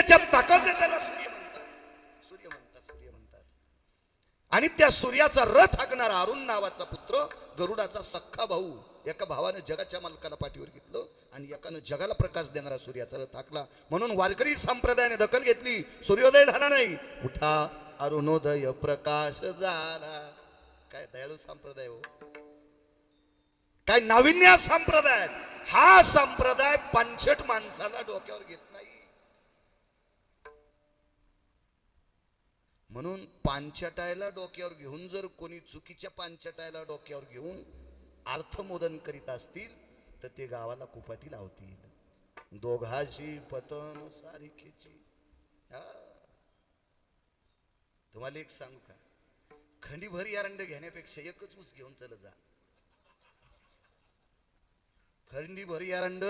त्याच्यात ताकद आहे त्याला सूर्य म्हणतात. सूर्य म्हणतात सूर्य म्हणतात. आणि त्या सूर्याचा रथ हाकणारा अरुण नावाचा पुत्र गरुडाचा सख्खा भाऊ एका भावानं जगाच्या मालकाला पाठीवर घेतलं आणि एकानं जगाला प्रकाश देणारा सूर्याचा रथ हाकला. म्हणून वारकरी संप्रदायाने दखल घेतली. सूर्योदय झाला नाही. उठा अरुणोदय प्रकाश झाला. काय दयाळू संप्रदाय हो. काय नाविन्य संप्रदाय. हा संप्रदाय पंचट माणसाला डोक्यावर घेत नाही. म्हणून पानछटायला डोक्यावर घेऊन जर कोणी चुकीच्या पानछटायला डोक्यावर घेऊन अर्थमोदन करीत असतील तर ते गावाला कुपाटी लावतील. दोघाची पतन सारिखेची तुम्हाला एक सांगू का? खंडीभर यारंड घेण्यापेक्षा एकच ऊस घेऊन चल जा. खंडीभर यारंड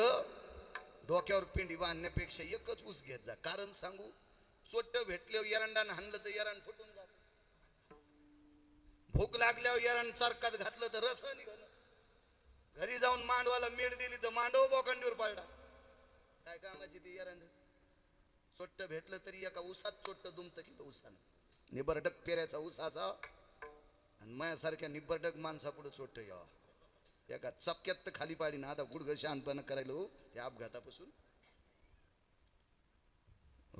डोक्यावर पिंडी बांधण्यापेक्षा एकच ऊस घेत जा. कारण सांगू चोट्ट भेटल्यावर एरंडानं हाणलं तर एरंड फुटून जात. भूक लागल्यावर एरंड चारकात घातलं तर रस निघालं. घरी जाऊन मांडवाला मेड दिली तर मांडव बोकंडीवर पाडला. काय कामाची ती एरंड चोट्ट भेटलं तरी एका उसात चोट्ट दुमत केलं उसानं. निबरडक पेऱ्याचा ऊस असा. आणि माझ्यासारख्या निबरडक माणसा पुढे चोट्ट यावा. एका चपक्यात तर खाली पाडी ना आता गुडघ शहाणपणा करायला हो त्या अपघातापासून.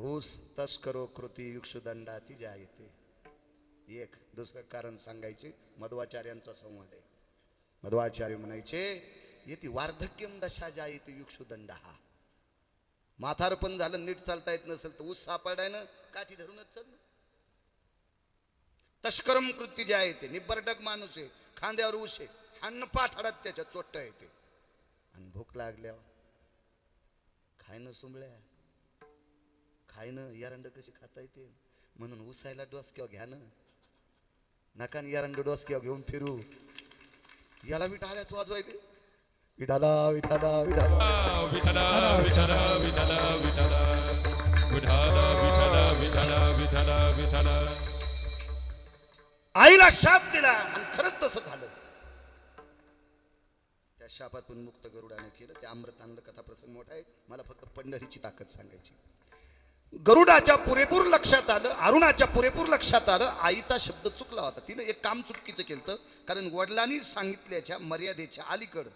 ऊस तस्करो कृती युक्षुदंडा ती ज्या येते एक दुसरं कारण सांगायचे मध्वाचार्यांचा संवाद आहे. मध्वाचार्य म्हणायचे येते वार्धक्यम दशा ज्या येते युक्षुदंड हा माथारपण झालं नीट चालता येत नसेल तर ऊस सापडाय ना काठी धरूनच चल तस्करम कृती ज्या येते निबरडक माणूस आहे खांद्यावर ऊस आहे अन्न पाठाडात त्याच्या चोट्ट येते. आणि भूक लागल्यावर? खायनं सुंबळ्या खायनं एरंड कशी खाता येते? म्हणून उसायला डोस किंवा घ्या ना नका एरंड डोस किंवा घेऊन फिरू. याला मी टाळ्याच वाजवायचे विठाला विठाला विठाला. विठला विठला विठला विठला. विठला विठला विठला विठला विठला. आईला शाप दिला आणि खरंच तसं झालं. त्या शापातून मुक्त गरुडाने केलं. त्या अमृतानंद कथा प्रसंग मोठा आहे. मला फक्त पंढरीची ताकद सांगायची. गरुडाच्या पुरेपूर लक्षात आलं अरुणाच्या पुरेपूर लक्षात आलं आईचा शब्द चुकला होता. तिनं एक काम चुकीचं केलं कारण वडिलांनी सांगितल्याच्या मर्यादेच्या अलीकड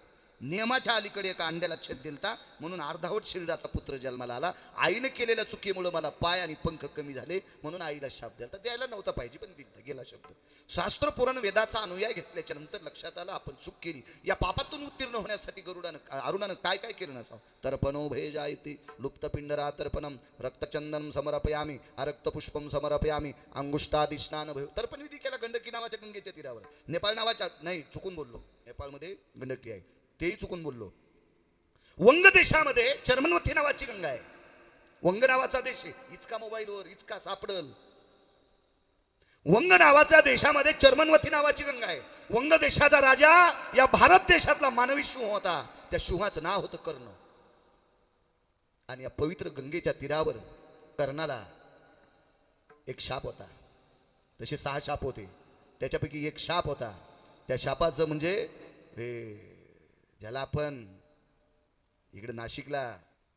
नियमाच्या अलीकडे एका अंड्याला छेद दिलता. म्हणून अर्धावट शरीराचा पुत्र जन्माला आला. आईने केलेल्या चुकीमुळे मला पाय आणि पंख कमी झाले. म्हणून आईला शाप दिलता. द्यायला नव्हता पाहिजे पण दिलता. गेला शब्द. शास्त्र पुरण वेदाचा अनुयाय घेतल्याच्या नंतर लक्षात आलं आपण चूक केली. या पापातून उत्तीर्ण होण्यासाठी गरुडानं अरुणानं काय काय केलं नसावं? तर्पणो भेजायते. लुप्तपिंडरा तर्पणम रक्तचंदन समर्पयामी. अरक्तपुष्पम समर्पयामी. अंगुष्टादी भय तर्पण विधी केला गंडकी नावाच्या गंगेच्या तीरावर. नेपाळ नावाच्या नाही चुकून बोललो. नेपाळमध्ये गंडकी आहे. तेही चुकून बोललो. वंग देशामध्ये चर्मनवथी नावाची गंगा आहे. वंग नावाचा देश आहे. इचका मोबाईलवर इचका सापडल. वंग नावाच्या देशामध्ये चर्मनवती नावाची गंगा आहे. वंग देशाचा राजा या भारत देशातला मानवी शिंह होता. त्या शिंहाचं नाव होतं कर्ण. आणि या पवित्र गंगेच्या तीरावर कर्णाला एक शाप होता. तसे सहा शाप होते. त्याच्यापैकी एक शाप होता. त्या शापाचं म्हणजे हे ज्याला आपण इकडे नाशिकला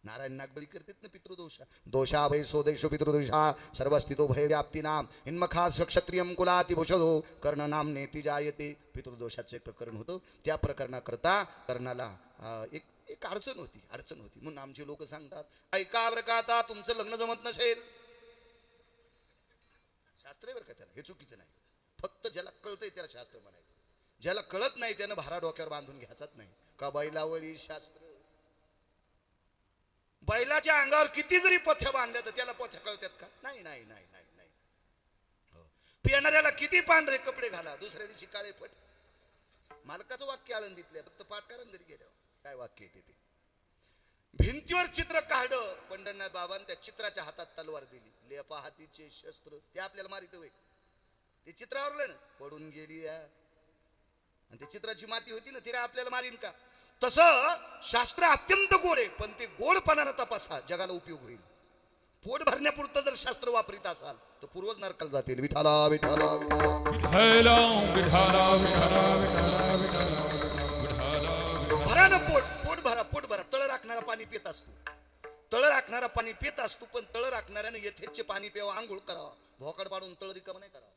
नारायण नागबळी करतात ना पितृदोषा दोषा भय स्वदेश पितृदोषा सर्वस्थितो भय व्याप्ती नाम हिन्मखास क्षत्रिय कुलातिभूषदो कर्ण नाम नेती जायते. पितृदोषाचं एक प्रकरण होतं. त्या प्रकरणाकरता कर्णाला एक एक अडचण होती अडचण होती. म्हणून आमचे लोक सांगतात ऐका बरं का आता तुमचं लग्न जमत नसेल. शास्त्र आहे बरं का त्याला हे चुकीचं नाही. फक्त ज्याला कळतंय त्याला शास्त्र म्हणायचं. ज्याला कळत नाही त्यानं भारा डोक्यावर बांधून घ्यायचाच नाही. का बैलावरी शास्त्र? बैलाच्या अंगावर किती जरी पथ्या बांधल्या तर त्याला पथ्या कळतात का? नाही नाही नाही नाही नाही. हो. पिणाऱ्याला किती पांढरे कपडे घाला दुसऱ्या दिवशी काळे पट मालकाचं वाक्य आळंदीतलं फक्त पाठकारण घरी गेलं काय वाक्य येते ते भिंतीवर चित्र काढलं पंढरनाथ बाबांनी त्या चित्राच्या हातात तलवार दिली. लेपा हातीचे शस्त्र ते आपल्याला मारित होय. ते चित्रावरलं ना पडून गेली या. आणि ते चित्राची माती होती ना ती काय आपल्याला मारीन का? तसं शास्त्र अत्यंत गोड आहे पण ते गोडपणानं तपासा जगाला उपयोग होईल. पोट भरण्यापुरतं जर शास्त्र वापरीत असाल तर पूर्वज नरकाला जातील. विठाला विठाला भरा ना पोट पोट भरा पोट भरा. तळ राखणारा पाणी पित असतो. तळ राखणारा पाणी पित असतो पण तळ राखणाऱ्याने येथेचे पाणी प्यावं आंघोळ करावं. भोकाड पाडून तळ रिकाम नाही करावं.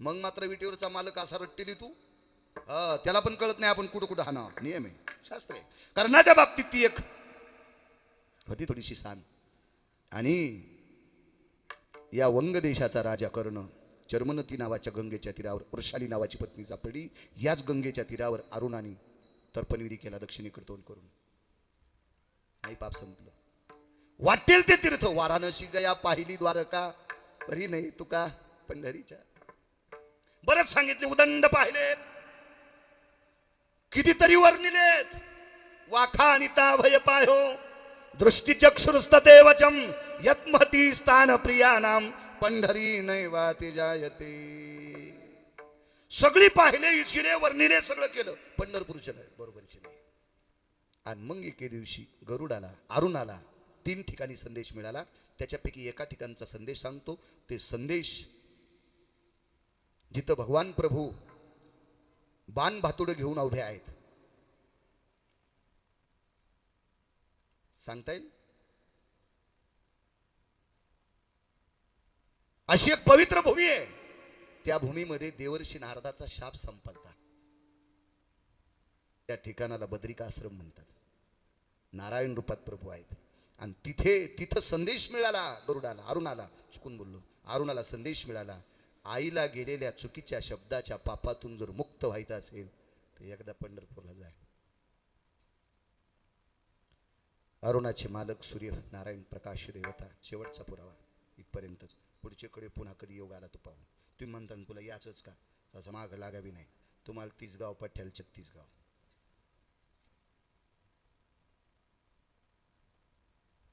मग मात्र विटीवरचा मालक असा रट्टी तू हा त्याला पण कळत नाही आपण कुठं कुठं हाना नियम आहे. शास्त्र आहे. कर्णाच्या बाबतीत ती एक होती थोडीशी सान आणि या वंग देशाचा राजा कर्ण चर्मनती नावाच्या गंगेच्या तीरावर वृषाली नावाची पत्नी सापडली. याच गंगेच्या तीरावर अरुणाने तर्पणविधी केला दक्षिणेकडे तोंड करून. आई पाप संपलं. वाटेल ते तीर्थ वाराणसी गया पाहिली द्वारका. परी नाही तुका पंढरीच्या. बरंच सांगितले उदंड पाहिलेत. कितीतरी वर्णिलेत वाखा आणि भय पायो. दृष्टीचक्षुरस्तते वचम यत्मती स्थान प्रियानाम पंढरी नैवाती जायते सगळी पाहिले इचिरे वर्णिले सगळं केलं. पंढरपूरच्या नाही बरोबरची नाही. आणि मग एके दिवशी गरुडाला अरुणाला तीन ठिकाणी संदेश मिळाला. त्याच्यापैकी एका ठिकाणचा संदेश सांगतो. ते संदेश जिथं भगवान प्रभू बाण भातुड घेऊन उभे आहेत. सांगता येईल? अशी एक पवित्र भूमी आहे. त्या भूमीमध्ये देवर्षी नारदाचा शाप संपलता. त्या ठिकाणाला बद्रिकाश्रम म्हणतात. नारायण रूपात प्रभू आहेत. आणि तिथे तिथं संदेश मिळाला गरुडाला अरुणाला चुकून बोललो. अरुणाला संदेश मिळाला. आईला गेलेल्या चुकीच्या शब्दाच्या पापातून जर मुक्त व्हायचं असेल तर एकदा पंढरपूरला जाय अरुणाचे मालक सूर्य नारायण प्रकाश देवता शेवटचा पुरावा. इथपर्यंतच. पुढच्याकडे पुन्हा कधी योग आला तो पाहू तुम्ही म्हणता तुला याचंच का? तसं मागं लागावी नाही. तुम्हाला तीस गाव पठ्याल छत्तीस गाव.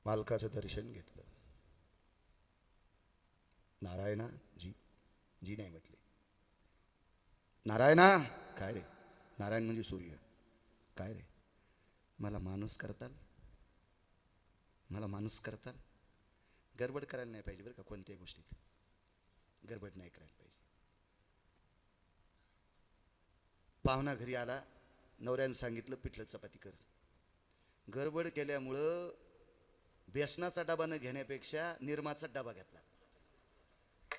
मालकाचं दर्शन घेतलं. नारायणा जी जी नाही म्हटले. नारायणा काय रे? नारायण म्हणजे सूर्य. काय रे? मला माणूस करताल? मला माणूस करताल? गडबड करायला नाही पाहिजे बरं का कोणत्याही गोष्टीत. गडबड नाही करायला पाहिजे. पाहुणा घरी आला नवऱ्यानं सांगितलं पिठलं चपाती कर. गडबड केल्यामुळं बेसनाचा डबा न घेण्यापेक्षा निरमाचा डबा घेतला.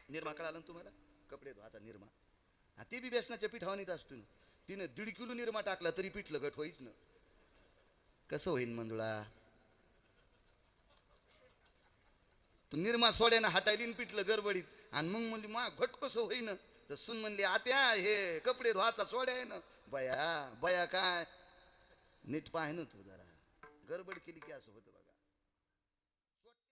निरमा कळाला ना तुम्हाला? कपडे धुवाचा निरमा. हा ते बी बेसनाच्या पिठावानीच असतो ना. तिनं दीड किलो निरमा टाकला तरी पीठ लगट होईच ना. कसं होईन मंजुळा? तू निरमा सोड्यानं हाटायली पिठलं गडबडीत. आणि मग म्हणली मा घट कसं होईन? तर सुन म्हणली आत्या हे कपडे धुवाचा सोड्या आहे ना. बया बया काय? नीट पाह ना तू जरा. गडबड केली की असं होतं